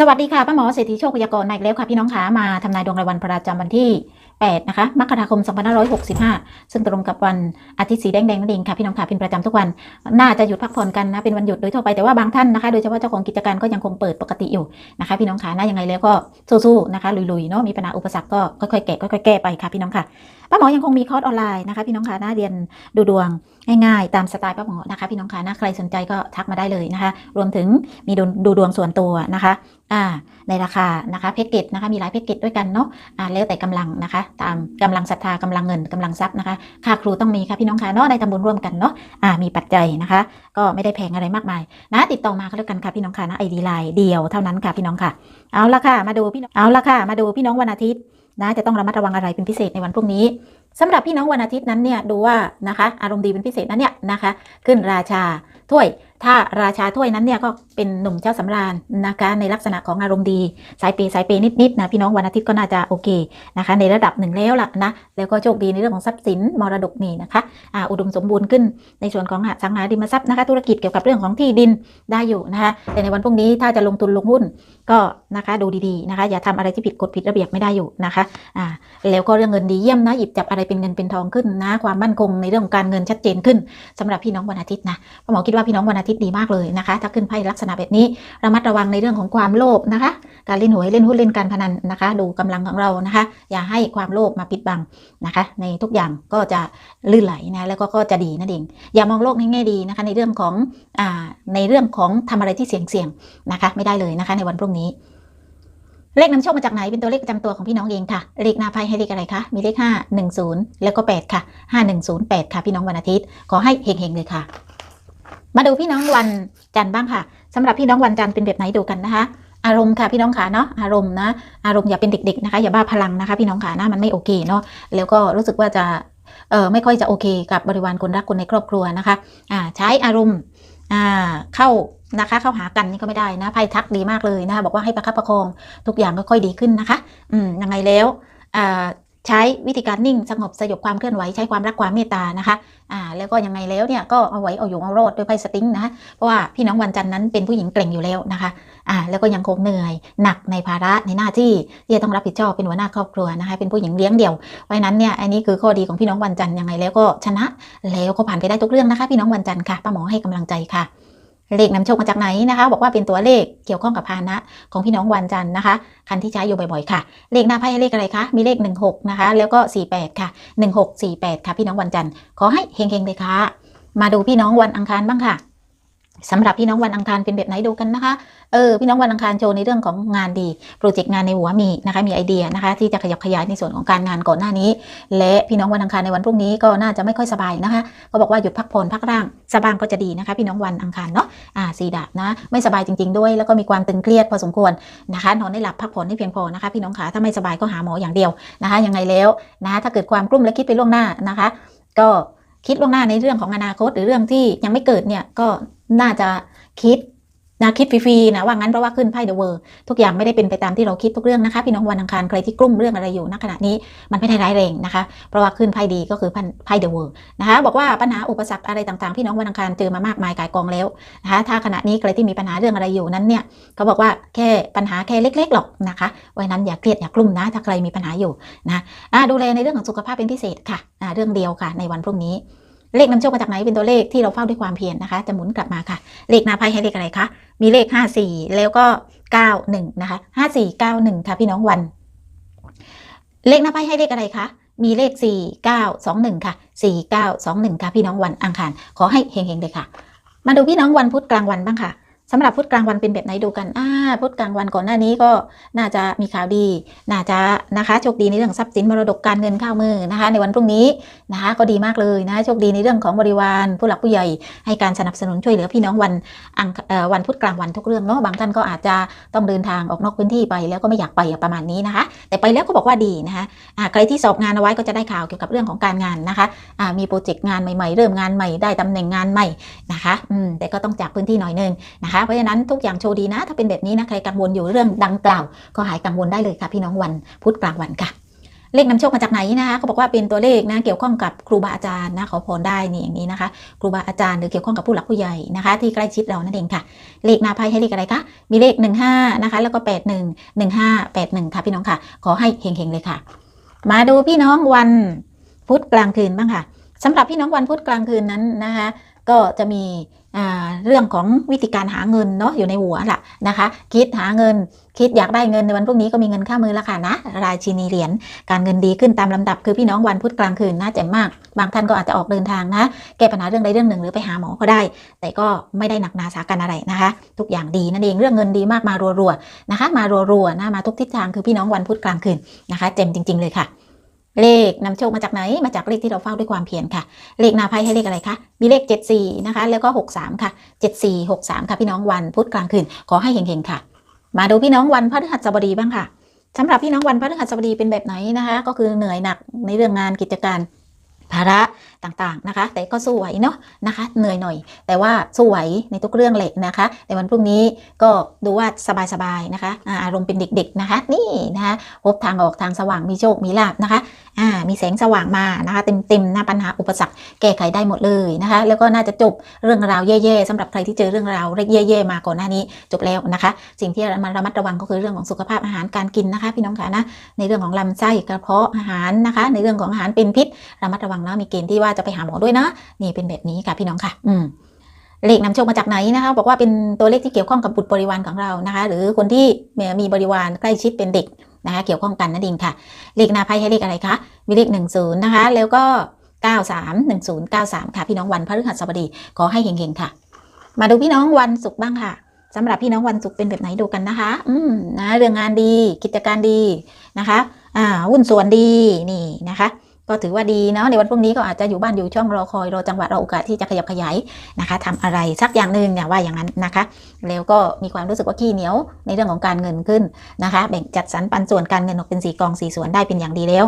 สวัสดีค่ะป้าหมอเศรษฐีโชคพยากรณ์มาอีกแล้วค่ะพี่น้องขามาทำนายดวงรายวันประจำวันที่ 8 นะคะมกราคม 2565 ซึ่งตรงกับวันอาทิตย์สีแดงๆนั่นเองค่ะพี่น้องขาเป็นประจำทุกวัน น่าจะหยุดพักผ่อนกันนะเป็นวันหยุดโดยทั่วไปแต่ว่าบางท่านนะคะ โดยเฉพาะเจ้าของกิจการก็ยังคงเปิดปกติอยู่นะคะ พี่น้องขานะยังไงแล้วก็สู้ๆนะคะลุยๆเนาะมีปัญหาอุปสรรคก็ค่อยๆแก้ค่อยๆแก้ไปค่ะพี่น้องค่ะป้าหมอยังคงมีคอร์สออนไลน์นะคะพี่น้องขานะเรียนดูดวงง่ายๆตามสไตล์ป้าหมอนะคะ พี่น้องขานะใครสนใจก็ทักมาได้เลยนะคะ รวมถึงมีดูดวงส่วนตัวนะคะอ่าในราคานะคะแพ็กเกจนะคะมีหลายแพ็กเกจด้วยกันเนาะอ่าแล้วแต่กำลังนะคะ ตามกำลังศรัทธากำลังเงินกำลังทรัพย์นะคะ ค่าครูต้องมีค่ะพี่น้องค่ะเนาะได้ทำบุญร่วมกันเนาะอ่ามีปัจจัยนะคะ ก็ไม่ได้แพงอะไรมากมายนะติดต่อมาก็แล้วกันค่ะพี่น้องค่ะนะไอดีไลน์เดียวเท่านั้นค่ะพี่น้องค่ะเอาละค่ะมาดูพี่น้องเอาละค่ะมาดูพี่น้องวันอาทิตย์นะจะต้องระมัดระวังอะไรเป็นพิเศษในวันพรุ่งนี้สำหรับพี่น้องวันอาทิตย์นั้นเนี่ยดูว่านะคะอารมณ์ดีเป็นพิเศษนั้นเนี่ยนะคะ ขึ้นราชาถ้วย ถ้าราชาถ้วยนั้นเนี่ยก็เป็นหนุ่มเจ้าสำราญนะคะในลักษณะของอารมณ์ดี สายเปย์สายเปย์นิดๆนะพี่น้องวันอาทิตย์ก็น่าจะโอเคนะคะ ในระดับหนึ่งแล้วล่ะนะแล้วก็โชคดีในเรื่องของทรัพย์สินมรดกนี่นะคะอ่าอุดมสมบูรณ์ขึ้นในส่วนของสังหาริมทรัพย์นะคะธุรกิจเกี่ยวกับเรื่องของที่ดินได้อยู่นะคะแต่ในวันพรุ่งนี้ถ้าจะลงทุนลงหุ้นก็นะคะดูดีๆนะคะ อย่าทำอะไรที่ผิดกฎผิดระเบียบไม่ได้อยู่นะคะอ่าแล้วก็เรื่องเงินดีเยี่ยมนะหยิบจับอะไรเป็นเงินเป็นทองขึ้นนะความมั่นคงในเรื่องของการเงินชัดเจนขึ้นสำหรับพี่น้องวันอาทิตย์นะหมอคิดว่าพี่น้องวันอาทิตย์ดีมากเลยนะคะ ถ้าขึ้นไพ่ลักษณะแบบนี้ระมัดระวังในเรื่องของความโลภนะคะ การเล่นหวยเล่นหุ้นเล่นการพนันนะคะ ดูกำลังของเรานะคะ อย่าให้ความโลภมาปิดบังนะคะ ในทุกอย่างก็จะลื่นไหลนะแล้วก็ก็จะดีนั่นเองอย่ามองโลกในแง่ดีนะคะ ในเรื่องของอ่าในเรื่องของทำอะไรที่เสี่ยงเสี่ยงๆนะคะ ไม่ได้เลยนะคะ ในวันพรุ่งนี้เลขนำโชคมาจากไหนเป็นตัวเลขประจำตัวของพี่น้องเองค่ะ เลขหน้าไพ่ให้เลขอะไรคะ มีเลข 5 1 0 แล้วก็ 8 ค่ะ 5108 ค่ะ พี่น้องวันอาทิตย์ ขอให้เฮงๆเลยค่ะ มาดูพี่น้องวันจันทร์บ้างค่ะสำหรับพี่น้องวันจันทร์เป็นแบบไหนดูกันนะคะ อารมณ์ค่ะพี่น้องขาเนาะอารมณ์นะ อารมณ์อย่าเป็นเด็ก ๆ นะคะอย่าบ้าพลังนะคะ พี่น้องขานะมันไม่โอเคเนาะแล้วก็รู้สึกว่าจะเออไม่ค่อยจะโอเค กับบริวารคนรักคนในครอบครัวนะคะอ่าใช้อารมณ์อ่าเข้านะคะเข้าหากันนี่ก็ไม่ได้นะไพ่ทักดีมากเลยนะคะบอกว่าให้ประคับประคองทุกอย่างก็ค่อยดีขึ้นนะคะ อืมยังไงแล้วอ่า ใช้วิธีการนิ่งสงบสยบความเคลื่อนไหวใช้ความรักความเมตตานะคะอ่าแล้วก็ยังไงแล้วเนี่ยก็เอาไว้เอาอยู่เอารอดด้วยไพ่สติงนะะเพราะว่าพี่น้องวันจันทร์นั้นเป็นผู้หญิงเกร่งอยู่แล้วนะคะอ่าแล้วก็ยังคงเหนื่อยหนักในภาระในหน้าที่ที่จะต้องรับผิดชอบเป็นหัวหน้าครอบครัวนะคะเป็นผู้หญิงเลี้ยงเดี่ยวเพราะนั้นเนี่ยอันนี้คือข้อดีของพี่น้องวันจันทร์ยังไงแล้วก็ชนะแล้วก็ผ่านไปได้ทุกเรื่องนะคะ พี่น้องวันจันทร์ค่ะป้าหมอให้กำลังใจค่ะ เลขนำโชคมาจากไหนนะคะ บอกว่าเป็นตัวเลขเกี่ยวข้องกับพาหนะของพี่น้องวันจันทร์นะคะ คันที่ใช้อยู่บ่อยๆค่ะ เลขหน้าไพ่เลขอะไรคะ มีเลข 16 นะคะ แล้วก็ 48 ค่ะ 1648 ค่ะ พี่น้องวันจันทร์ขอให้เฮงๆเลยค่ะ มาดูพี่น้องวันอังคารบ้างค่ะ สำหรับพี่น้องวันอังคารเป็นแบบไหนดูกันนะคะ เออ พี่น้องวันอังคารโชว์ในเรื่องของงานดี โปรเจกต์งานในหัวมีนะคะ มีไอเดียนะคะ ที่จะขยับขยายในส่วนของการงานก่อนหน้านี้ และพี่น้องวันอังคารในวันพรุ่งนี้ก็น่าจะไม่ค่อยสบายนะคะ ก็บอกว่าหยุดพักผ่อนพักร่างสบางก็จะดีนะคะ พี่น้องวันอังคารเนาะ อ่าสีดาบนะ ไม่สบายจริง ๆ ด้วย แล้วก็มีความตึงเครียดพอสมควรนะคะ นอนได้หลับพักผ่อนให้เพียงพอนะคะ พี่น้องขาถ้าไม่สบายก็หาหมออย่างเดียวนะคะ ยังไงแล้วนะคะถ้าเกิดความกลุ้มและคิดไปล่วงหน้านะคะ ก็คิดล่วงหน้าในเรื่องของอนาคตหรือเรื่องที่ยังไม่เกิดเนี่ยก็ น่าจะคิดนะคิดฟรีๆนะว่างั้นเพราะว่าขึ้นไพ่เดอะเวอร์ทุกอย่างไม่ได้เป็นไปตามที่เราคิดทุกเรื่องนะคะ พี่น้องวันอังคารใครที่กลุ้มเรื่องอะไรอยู่ณขณะนี้มันไม่ได้ร้ายแรงนะคะ เพราะว่าขึ้นไพ่ดีก็คือไพ่เดอะเวอร์นะคะบอกว่าปัญหาอุปสรรคอะไรต่างๆ พี่น้องวันอังคารเจอมามากมายกายกองแล้วนะคะถ้าขณะนี้ใครที่มีปัญหาเรื่องอะไรอยู่นั้นเนี่ยเขาบอกว่าแค่ปัญหาแค่เล็กๆหรอกนะคะไว้นั้นอย่าเครียดอย่ากลุ้มนะถ้าใครมีปัญหาอยู่นะดูแลในเรื่องของสุขภาพเป็นพิเศษค่ะเรื่องเดียวค่ะในวันพรุ่งนี้ เลขนำโชคมาจากไหนเป็นตัวเลขที่เราเฝ้าด้วยความเพียรนะคะ จะหมุนกลับมาค่ะ เลขหน้าไพ่ให้เลขอะไรคะ มีเลข 54 แล้วก็ 91 นะคะ 5491 ค่ะพี่น้องวัน เลขหน้าไพ่ให้เลขอะไรคะ มีเลข 4921 ค่ะ 4921 ค่ะพี่น้องวันอังคาร ขอให้เฮงๆเลยค่ะ มาดูพี่น้องวันพุธกลางวันบ้างค่ะ สำหรับพุธกลางวันเป็นแบบไหนดูกันอ่าพุธกลางวันก่อนหน้านี้ก็น่าจะมีข่าวดี น่าจะนะคะโชคดีในเรื่องทรัพย์สินมรดกการเงินเข้ามือนะคะ ในวันพรุ่งนี้นะคะก็ดีมากเลยนะโชคดีในเรื่องของบริวารผู้หลักผู้ใหญ่ให้การสนับสนุนช่วยเหลือพี่น้องวันอังวันพุธกลางวันทุกเรื่องเนาะบางท่านก็อาจจะต้องเดินทางออกนอกพื้นที่ไปแล้วก็ไม่อยากไปประมาณนี้นะคะ แต่ไปแล้วก็บอกว่าดีนะคะอ่าใครที่สอบงานเอาไว้ก็จะได้ข่าวเกี่ยวกับเรื่องของการงานนะคะอ่ามีโปรเจกต์งานใหม่ๆ เริ่มงานใหม่ได้ตำแหน่งงานใหม่นะคะอืมแต่ก็ต้องจากพื้นที่หน่อยนึงนะคะเพราะฉะนั้นทุกอย่างโชว์ดีนะ ถ้าเป็นแบบนี้นะใครกังวลอยู่เรื่องดังกล่าว ก็หายกังวลได้เลยค่ะพี่น้องวันพุธกลางวันค่ะเลขนำโชคมาจากไหนนะคะเขาบอกว่าเป็นตัวเลขนะเกี่ยวข้องกับครูบาอาจารย์นะขอพรได้นี่อย่างนี้นะคะ ครูบาอาจารย์หรือเกี่ยวข้องกับผู้หลักผู้ใหญ่นะคะ ที่ใกล้ชิดเรานั่นเองค่ะ เลขนาไพ่ให้เลขอะไรคะมีเลข 15นะคะแล้วก็ 81 15 81 ค่ะพี่น้องค่ะ ขอให้เฮงๆเลยค่ะ มาดูพี่น้องวันพุธกลางคืนบ้างค่ะสำหรับพี่น้องวันพุธกลางคืนนั้นนะคะ ก็จะมี เรื่องของวิธีการหาเงินเนาะอยู่ในหัวล่ะนะคะ คิดหาเงิน คิดอยากได้เงินในวันพรุ่งนี้ก็มีเงินเข้ามือแล้วค่ะนะ รายชินีเหรียญการเงินดีขึ้นตามลำดับ คือพี่น้องวันพุธกลางคืนน่าจะมาก บางท่านก็อาจจะออกเดินทางนะ แก้ปัญหาเรื่องใดเรื่องหนึ่งหรือไปหาหมอก็ได้ แต่ก็ไม่ได้หนักหนาสากันอะไรนะคะ ทุกอย่างดีนั่นเองเรื่องเงินดีมากมารัวๆนะคะ มารัวๆนะมาทุกทิศทางคือพี่น้องวันพุธกลางคืนนะคะ เจ็มจริง ๆเลยค่ะ เลขนำโชคมาจากไหน มาจากเลขที่เราเฝ้าด้วยความเพียรค่ะ เลขนาไพ่ให้เลขอะไรคะ มีเลข 74 นะคะ แล้วก็ 63 ค่ะ 74 63 ค่ะพี่น้องวันพุธกลางคืน ขอให้เฮงๆค่ะ มาดูพี่น้องวันพฤหัสบดีบ้างค่ะสำหรับพี่น้องวันพฤหัสบดีเป็นแบบไหนนะคะ ก็คือเหนื่อยหนักในเรื่องงานกิจการภาระต่างๆนะคะ แต่ก็สู้ไหวเนาะนะคะ เหนื่อยหน่อย แต่ว่าสู้ไหวในทุกเรื่องเลยนะคะ ในวันพรุ่งนี้ก็ดูว่าสบายๆนะคะ อาอารมณ์เป็นเด็กๆนะคะ นี่นะคะพบทางออกทางสว่างมีโชคมีลาบนะคะ อ่ามีแสงสว่างมานะคะ เต็มๆหน้าปัญหาอุปสรรคแก้ไขได้หมดเลยนะคะ แล้วก็น่าจะจบเรื่องราวแย่ๆสำหรับใครที่เจอเรื่องราวแย่ๆมาก่อนหน้านี้จบแล้วนะคะ สิ่งที่มันระมัดระวังก็คือเรื่องของสุขภาพอาหารการกินนะคะ พี่น้องค่ะนะในเรื่องของลำไส้กระเพาะอาหารนะคะ ในเรื่องของอาหารเป็นพิษระมัดระวังนะมีเกณฑ์ที่ว่าจะไปหาหมอด้วยนะนี่เป็นแบบนี้ค่ะพี่น้องค่ะ อืมเลขนำโชคมาจากไหนนะคะบอกว่าเป็นตัวเลขที่เกี่ยวข้องกับบุตรบริวารของเรานะคะ หรือคนที่มีบริวารใกล้ชิดเป็นเด็ก นะคะเกี่ยวข้องกันนั่นเองค่ะเลขหนาไพ่ให้เลขอะไรคะมีเลขหนึ่งศูนย์นะคะ แล้วก็เก้าสามหนึ่งศูนย์เก้าสามค่ะพี่น้องวันพฤหัสบดีขอให้เฮงๆค่ะ มาดูพี่น้องวันศุกร์บ้างค่ะสำหรับพี่น้องวันศุกร์เป็นแบบไหนดูกันนะคะ อืมนะเรื่องงานดีกิจการดีนะคะ อ่าหุ้นส่วนดีนี่นะคะ ก็ถือว่าดีเนาะในวันพรุ่งนี้ก็อาจจะอยู่บ้านอยู่ช่องรอคอยรอจังหวะรอโอกาสที่จะขยับขยายนะคะทำอะไรสักอย่างหนึ่งเนี่ยว่าอย่างนั้นนะคะ แล้วก็มีความรู้สึกว่าขี้เหนียวในเรื่องของการเงินขึ้นนะคะ แบ่งจัดสรรปันส่วนการเงินออกเป็นสีกองสีส่วนได้เป็นอย่างดีแล้ว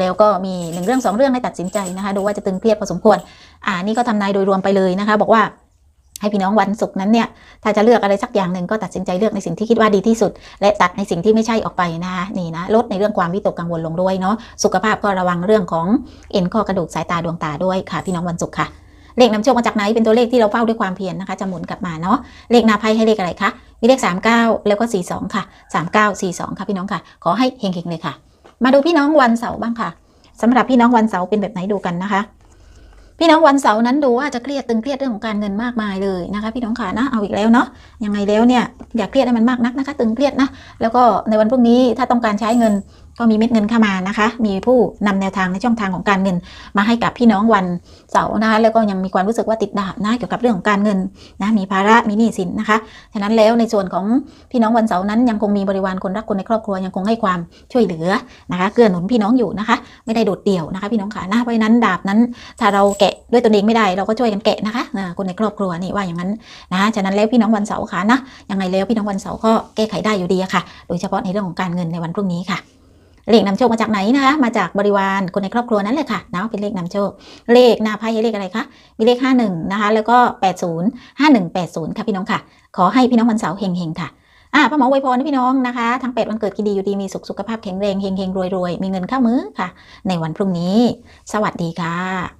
แล้วก็มีหนึ่งเรื่องสองเรื่องให้ตัดสินใจนะคะ ดูว่าจะตึงเครียดพอสมควร อ่านี่ก็ทำนายโดยรวมไปเลยนะคะ บอกว่า ให้พี่น้องวันศุกร์นั้นเนี่ยถ้าจะเลือกอะไรสักอย่างหนึ่งก็ตัดสินใจเลือกในสิ่งที่คิดว่าดีที่สุด และตัดในสิ่งที่ไม่ใช่ออกไปนะคะนี่นะลดในเรื่องความวิตกกังวลลงด้วยเนาะสุขภาพก็ระวังเรื่องของเอ็นข้อกระดูกสายตาดวงตาด้วยค่ะ พี่น้องวันศุกร์ค่ะ เลขนำโชคมาจากไหนเป็นตัวเลขที่เราเฝ้าด้วยความเพียรนะคะจะหมุนกลับมาเนาะเลขนาไพ่ให้เลขอะไรคะมีเลข 39 แล้วก็ 42 ค่ะ 39 42 ค่ะพี่น้องค่ะ ขอให้เฮงๆเลยค่ะ มาดูพี่น้องวันเสาร์บ้างค่ะสำหรับพี่น้องวันเสาร์เป็นแบบไหนดูกันนะคะ พี่น้องวันเสาร์นั้นดูว่าจะเครียดตึงเครียดเรื่องของการเงินมากมายเลยนะคะพี่น้องขานะเอาอีกแล้วเนาะยังไงแล้วเนี่ยอย่าเครียดให้มันมากนักนะคะ ตึงเครียดนะแล้วก็ในวันพรุ่งนี้ถ้าต้องการใช้เงิน ก็มีเม็ดเงินเข้ามานะคะ มีผู้นำแนวทางในช่องทางของการเงิน มาให้กับพี่น้องวันเสาร์นะคะแล้วก็ยังมีความรู้สึกว่าติดดาบนะเกี่ยวกับเรื่องของการเงินนะมีภาระมีหนี้สินนะคะฉะนั้นแล้วในส่วนของพี่น้องวันเสาร์นั้นยังคงมีบริวารคนรักคนในครอบครัวยังคงให้ความช่วยเหลือนะคะเกื้อหนุนพี่น้องอยู่นะคะ ไม่ได้โดดเดี่ยวนะคะ พี่น้องขานะเพราะนั้นดาบนั้นถ้าเราแกะด้วยตนเองไม่ได้เราก็ช่วยกันแกะนะคะคนในครอบครัวนี่ว่าอย่างนั้นนะฉะนั้นแล้วพี่น้องวันเสาร์ค่ะนะยังไงแล้วพี่น้องวันเสาร์ก็แก้ไขได้อยู่ดีค่ะ โดยเฉพาะในเรื่องของการเงินในวันพรุ่งนี้ค่ะ เลขนำโชคมาจากไหนนะคะมาจากบริวารคนในครอบครัวนั่นแหละค่ะนะเป็นเลขนำโชค เลขหน้าไพ่เลขอะไรคะมีเลข 51 นะคะ แล้วก็ 80 5180 ค่ะพี่น้องค่ะ ขอให้พี่น้องวันเสาร์เฮงๆค่ะอ่าพระหมอไวยพรพี่น้องนะคะ ทั้ง 8 วันเกิดกินดีอยู่ดีมีสุขสุขภาพแข็งแรงเฮงๆรวยๆ มีเงินเข้ามือค่ะ ในวันพรุ่งนี้ สวัสดีค่ะ